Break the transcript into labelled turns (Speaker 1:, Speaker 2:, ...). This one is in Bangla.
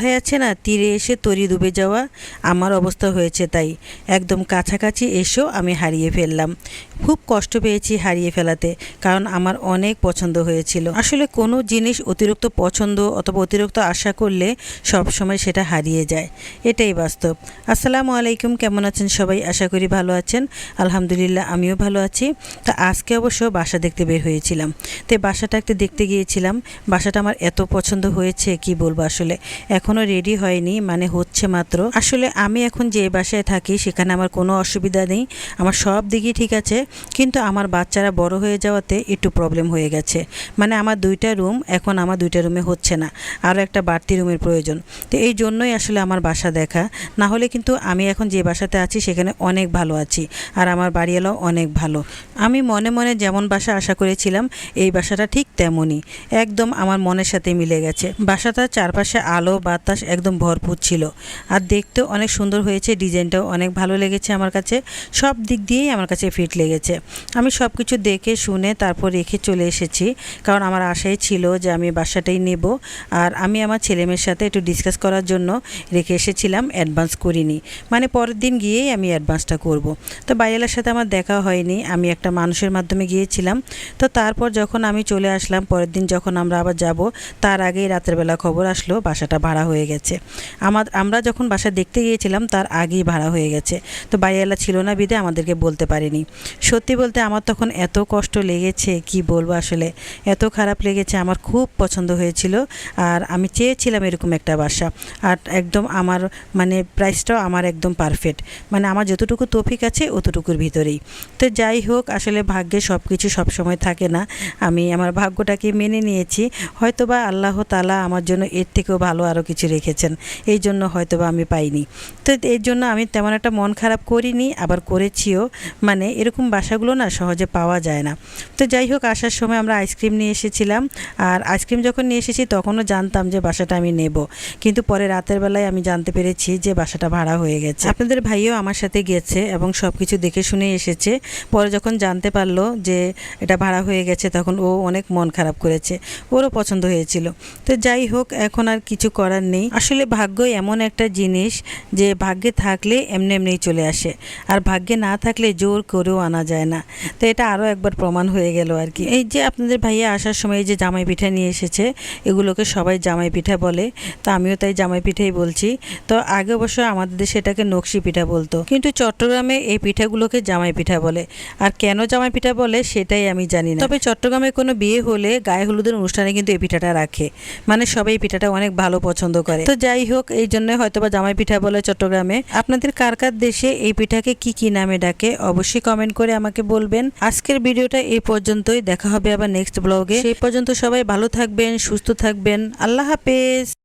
Speaker 1: কথায় আছে না তীরে এসে তরি ডুবে যাওয়া? আমার অবস্থা হয়েছে তাই। একদম কাছাকাছি এসেও আমি হারিয়ে ফেললাম। খুব কষ্ট পেয়েছি হারিয়ে ফেলাতে, কারণ আমার অনেক পছন্দ হয়েছিল। আসলে কোনো জিনিস অতিরিক্ত পছন্দ অথবা অতিরিক্ত আশা করলে সব সময় সেটা হারিয়ে যায়। এটাই বাস্তব। আসসালামু আলাইকুম, কেমন আছেন সবাই? আশা করি ভালো আছেন। আলহামদুলিল্লাহ, আমিও ভালো আছি। তা আজকে অবশ্য বাসা দেখতে বের হয়েছিলাম। তো বাসাটা একটা দেখতে গিয়েছিলাম। বাসাটা আমার এত পছন্দ হয়েছে, কি বলব আসলে? এখনও রেডি হয়নি মানে হচ্ছে মাত্র। আসলে আমি এখন যে বাসায় থাকি, সেখানে আমার কোনো অসুবিধা নেই। আমার সব দিকই ঠিক আছে, কিন্তু আমার বাচ্চারা বড় হয়ে যাওয়াতে একটু প্রবলেম হয়ে গেছে। মানে আমার দুইটা রুম এখন আমার দুইটা রুমে হচ্ছে না। আরও একটা বাড়তি রুমের প্রয়োজন। তো এই জন্যই আসলে আমার বাসা দেখা। না হলে কিন্তু আমি এখন যে বাসাতে আছি, সেখানে অনেক ভালো আছি। আর আমার বাড়িওয়ালাও অনেক ভালো। আমি মনে মনে যেমন বাসা আশা করেছিলাম, এই বাসাটা ঠিক তেমনই। একদম আমার মনের সাথে মিলে গেছে। বাসাটার চারপাশে আলো বাতাস একদম ভরপুর ছিল। আর দেখতেও অনেক সুন্দর হয়েছে, ডিজাইনটাও অনেক ভালো লেগেছে আমার কাছে। সব দিক দিয়েই আমার কাছে ফিট লেগেছে। আমি সব কিছু দেখে, শুনে, তারপর রেখে চলে এসেছি। কারণ আমার আশাই ছিল যে আমি বাসাটাই নেব। আর আমি আমার ছেলেমেয়ের সাথে একটু ডিসকাস করার জন্য রেখে এসেছিলাম অ্যাডভান্স করিনি। মানে পরের দিন গিয়েই আমি অ্যাডভান্সটা করব। তো বাইয়ালার সাথে আমার দেখা হয়নি। আমি একটা মানুষের মাধ্যমে গিয়েছিলাম। তো তারপর যখন আমি চলে আসলাম, পরের দিন যখন আমরা আবার যাব, তার আগেই রাতের বেলা খবর আসলো, বাসাটা ভাড়া হয়ে গেছে। আমার, আমরা যখন বাসা দেখতে গিয়েছিলাম, তার আগেই ভাড়া হয়ে গেছে। তো বাড়িওয়ালা ছিল না বিদে, আমাদেরকে বলতে পারেনি। সত্যি বলতে আমার তখন এত কষ্ট লেগেছে, কি বলব আসলে? এত খারাপ লেগেছে, আমার খুব পছন্দ হয়েছিল। আর আমি চেয়েছিলাম এরকম একটা বাসা। আর একদম আমার মানে প্রাইসটাও আমার একদম পারফেক্ট মানে আমার যতটুকু তফিক আছে, অতটুকুর ভিতরেই। তো যাই হোক, আসলে ভাগ্যে সব কিছু সবসময় থাকে না। আমি, আমার ভাগ্যটাকে মেনে নিয়েছি। হয়তোবা আল্লাহ তালা আমার জন্য এর থেকেও ভালো আরও কিছু রেখেছেন। এই জন্য হয়তোবা আমি পাইনি। তো এর জন্য আমি তেমন একটা মন খারাপ করিনি, আবার করেছিও। মানে এরকম বাসাগুলো না সহজে পাওয়া যায় না। তো যাই হোক, আসার সময় আমরা আইসক্রিম নিয়ে এসেছিলাম। আর আইসক্রিম যখন নিয়ে এসেছি, তখনও জানতাম যে বাসাটা আমি নেব। কিন্তু পরে রাতের বেলায় আমি জানতে পেরেছি যে বাসাটা ভাড়া হয়ে গেছে। আপনাদের ভাইও আমার সাথে গেছে এবং সব কিছু দেখে শুনে এসেছে। পরে যখন জানতে পারল যে এটা ভাড়া হয়ে গেছে, তখন ও অনেক মন খারাপ করেছে। ওরও পছন্দ হয়েছিল। তো যাই হোক, এখন আর কিছু করার নেই। আসলে ভাগ্য এমন একটা জিনিস যে ভাগ্যে থাকলে এমনি এমনিই চলে আসে, আর ভাগ্যে না থাকলে জোর করেও আনা যায় না। তো এটা আরও একবার প্রমাণ হয়ে গেল আর কি। এই যে আপনাদের ভাইয়া আসার সময় যে জামাই পিঠা নিয়ে এসেছে, এগুলোকে সবাই জামাই পিঠা বলে, তো আমিও তাই জামাই পিঠাই বলছি। তো আগে অবশ্য আমাদের দেশে এটাকে নকশি পিঠা বলতো, কিন্তু চট্টগ্রামে এই পিঠাগুলোকে জামাই পিঠা বলে। আর কেন জামাই পিঠা বলে সেটাই আমি জানি না। তবে চট্টগ্রামে কোনো বিয়ে হলে গায়ে হলুদের অনুষ্ঠানে কিন্তু এই পিঠাটা রাখে। মানে সবাই এই পিঠাটা অনেক ভালো পছন্দ করে। তো যাই হোক, এই জন্য হয়তোবা জামাই পিঠা বলে চট্টগ্রামে। আপনাদের কার কার দেশে এই পিঠাকে কি কি নামে ডাকে, অবশ্যই কমেন্ট করে আমাকে বলবেন। আজকের ভিডিওটা এই পর্যন্তই। দেখা হবে আবার নেক্সট ব্লগে সেই পর্যন্ত সবাই ভালো থাকবেন, সুস্থ থাকবেন। আল্লাহ হাফেজ।